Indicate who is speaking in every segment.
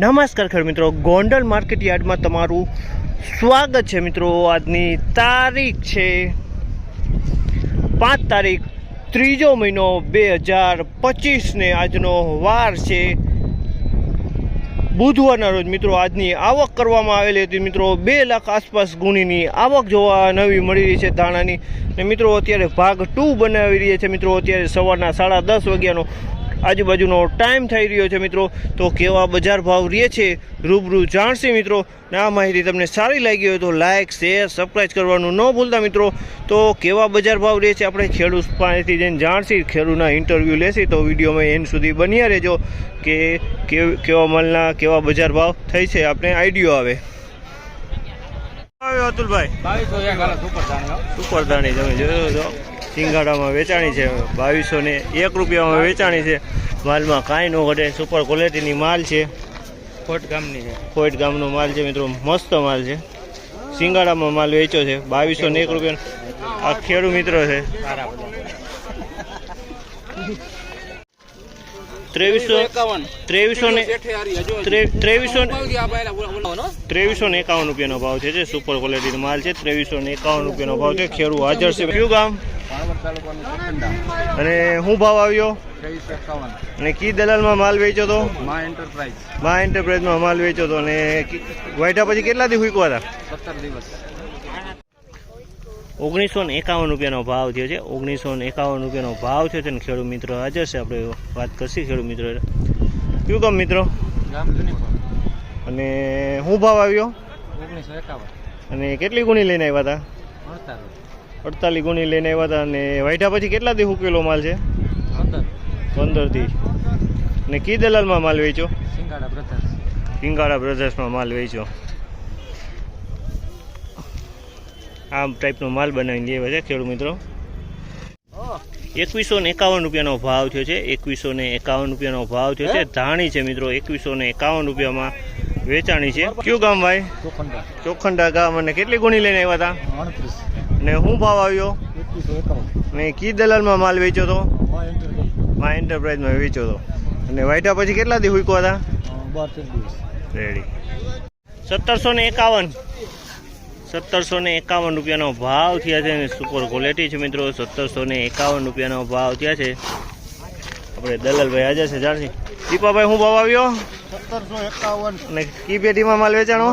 Speaker 1: નમસ્કાર ખેડ મિત્રો. ગોંડલ માર્કેટ યાર્ડમાં તમારું સ્વાગત છે મિત્રો. આજની તારીખ છે પાંચ તારીખ ત્રીજો મહિનો બે હજાર પચીસને આજનો વાર છે. બુધવારના રોજ મિત્રો આજની આવક કરવામાં આવેલી હતી. મિત્રો, બે લાખ આસપાસ ગુણીની આવક જોવા નવી મળી રહી છે ધાણાની. ને મિત્રો, અત્યારે ભાગ ટુ બનાવી રહ્યા છે. મિત્રો, અત્યારે સવારના સાડા દસ વાગ્યાનો આજુબાજુનો ટાઈમ થઈ રહ્યો છે, મિત્રો. તો કેવા બજાર ભાવ રહે છે, રૂબરૂ જાણશે મિત્રો. ને આ માહિતી તમને સારી લાગી હોય તો લાઇક શેર સબસ્ક્રાઈબ કરવાનું ન ભૂલતા, મિત્રો. તો કેવા બજાર ભાવ રહે છે, આપણે ખેડૂત પાસેથી જઈને જાણશી. ખેડૂતના ઇન્ટરવ્યૂ લેશી તો વિડીયોમાં એન્ડ સુધી બન્યા રહેજો. કે કેવા માલના કેવા બજાર ભાવ થઈ છે? આપણે આઈડિયો આવે. આવ્યો અતુલભાઈ.
Speaker 2: સુપર
Speaker 1: તમે જોયો છો સિંગાડામાં વેચાણી છે બાવીસો ને એક રૂપિયામાં વેચાણી છે. માલમાં કાંઈ ન ઘટે સુપર ક્વોલિટીની માલ છે.
Speaker 2: ખોટ ગામની છે.
Speaker 1: ગામનો માલ છે મિત્રો. મસ્ત માલ છે. સિંગાડામાં માલ વેચ્યો છે બાવીસો ને એક રૂપિયાનો આ ખેડૂત મિત્ર છે. ત્રેવીસો ત્રેવીસો ને ત્રેવીસો? ત્રેવીસો ને એકાવન રૂપિયાનો ભાવ છે જે સુપર ક્વોલિટીનો માલ છે. ત્રેવીસો ને એકાવન રૂપિયાનો ભાવ છે. ખેડૂ હાજર છે. કયું ગામ. અને શું ભાવ આવ્યો? અને કી દલાલમાં માલ વેચ્યો તો?
Speaker 2: મા એન્ટરપ્રાઇઝ
Speaker 1: મા એન્ટરપ્રાઇઝમાં માલ વેચ્યો હતો અને વાયટા પછી કેટલા દી હુકવા હતા
Speaker 2: સત્તર દિવસ.
Speaker 1: ઓગણીસો ને એકાવન રૂપિયાનો ભાવ થયો છે. ઓગણીસો ને એકાવન રૂપિયાનો ભાવ થયો છે અને ખેડૂત મિત્રો હાજર છે. આપણે વાત કરશી ખેડૂત મિત્રો. કયું કામ મિત્રો? અને શું ભાવ આવ્યો?
Speaker 2: ઓગણીસો એકાવન.
Speaker 1: અને કેટલી ગુણી લઈને આવ્યા હતા
Speaker 2: અડતાલીસ.
Speaker 1: ગુણી લઈને આવ્યા હતા અને વાઢા પછી કેટલા દી હુકેલો માલ છે?
Speaker 2: પંદર.
Speaker 1: થી ને કી દલાલમાં માલ વેચ્યો?
Speaker 2: સિંગાડા બ્રધર્સ
Speaker 1: સિંગાડા બ્રધર્સમાં માલ વેચ્યો. આ ટાઈપનો માલ બનાવીને લેવા છે ખેડૂત મિત્રો. એકવીસો ને એકાવન રૂપિયાનો ભાવ થયો છે. એકવીસો ને એકાવન રૂપિયાનો ભાવ થયો છે. ધાણી છે મિત્રો એકવીસો ને એકાવન રૂપિયામાં વેચાણી છે. કયું ગામ ભાઈ?
Speaker 2: ચોખંડા.
Speaker 1: ગામ. અને કેટલી ગુણી લઈને આવ્યા હતા? ને શું ભાવ આવ્યો?
Speaker 2: મેં
Speaker 1: ને કી દલાલમાં માલ વેચ્યો હતો
Speaker 2: મા એન્ટરપ્રાઇઝ
Speaker 1: એન્ટરપ્રાઇઝમાં વેચ્યો હતો અને વાયટા પછી કેટલા દી હુકવા હતા રેડી. સત્તરસો ને એકાવન. સત્તરસો ને એકાવન રૂપિયાનો ભાવ થયા છે અને સુપર ક્વોલિટી છે મિત્રો. સત્તરસો ને એકાવન રૂપિયાનો ભાવ થયા છે. આપણે દલાલભાઈ હાજર છે જાણસી દીપાભાઈ હું ભાવ આવ્યો?
Speaker 2: સત્તરસો એકાવન.
Speaker 1: અને કી પેટીમાં માલ વેચાણો?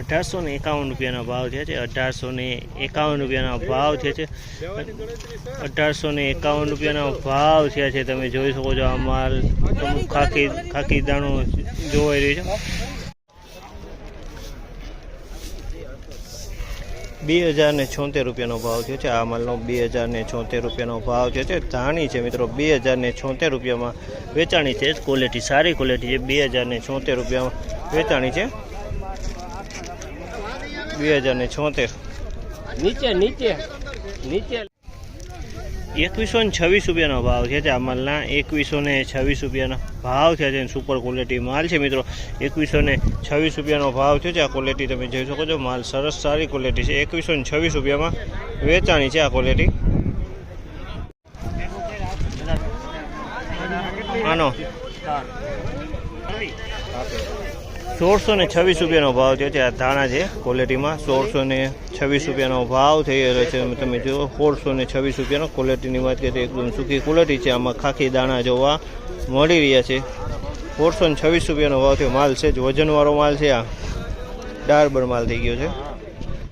Speaker 1: અઢારસો ને એકાવન રૂપિયાના ભાવ થયા છે, અઢારસો ને એકાવન રૂપિયાના ભાવ થયા છે. અઢારસો ને એકાવન રૂપિયાના ભાવ થયા છે, તમે જોઈ શકો છો આ માલ અમુક ખાકી ખાકી દાણો જોવાઈ રહ્યું છે. બે હજાર ને છોતેર રૂપિયાનો ભાવ થયો છે, આ માલનો બે હજાર ને છોતેર રૂપિયાનો ભાવ થયો છે. ધાણી છે મિત્રો, બે હજાર ને છોતેર રૂપિયામાં વેચાણી છે ક્વોલિટી સારી ક્વોલિટી છે, બે હજાર ને છોતેર રૂપિયામાં વેચાણી છે. બે હજાર ને છોતેર.
Speaker 2: નીચે નીચે નીચે.
Speaker 1: એકવીસો ને છવ્વીસ રૂપિયાનો ભાવ છે આ માલના એકવીસો ને છવ્વીસ રૂપિયાનો ભાવ છે અને સુપર ક્વોલિટી માલ છે મિત્રો. એકવીસો ને છવ્વીસ રૂપિયાનો ભાવ છે આ ક્વોલિટી તમે જોઈ શકો છો. માલ સરસ સારી ક્વોલિટી છે. એકવીસો ને છવ્વીસ રૂપિયામાં વેચાણી છે આ ક્વોલિટી આનો. સોળસો ને છવ્વીસ રૂપિયાનો ભાવ થયો છે આ ધાણા છે ક્વોલિટીમાં સોળસો ને છવ્વીસ રૂપિયાનો ભાવ થઈ રહ્યો છે. તમે જુઓ, સોળસો ને છવ્વીસ રૂપિયાનો ક્વોલિટીની વાત કરીએ તો એકદમ સૂકી ક્વોલિટી છે. આમાં ખાખી દાણા જોવા મળી રહ્યા છે. સોળસો ને છવ્વીસ રૂપિયાનો ભાવ થયો. માલ છે જ, વજનવાળો માલ છે આ. ડારબર માલ થઈ ગયો છે.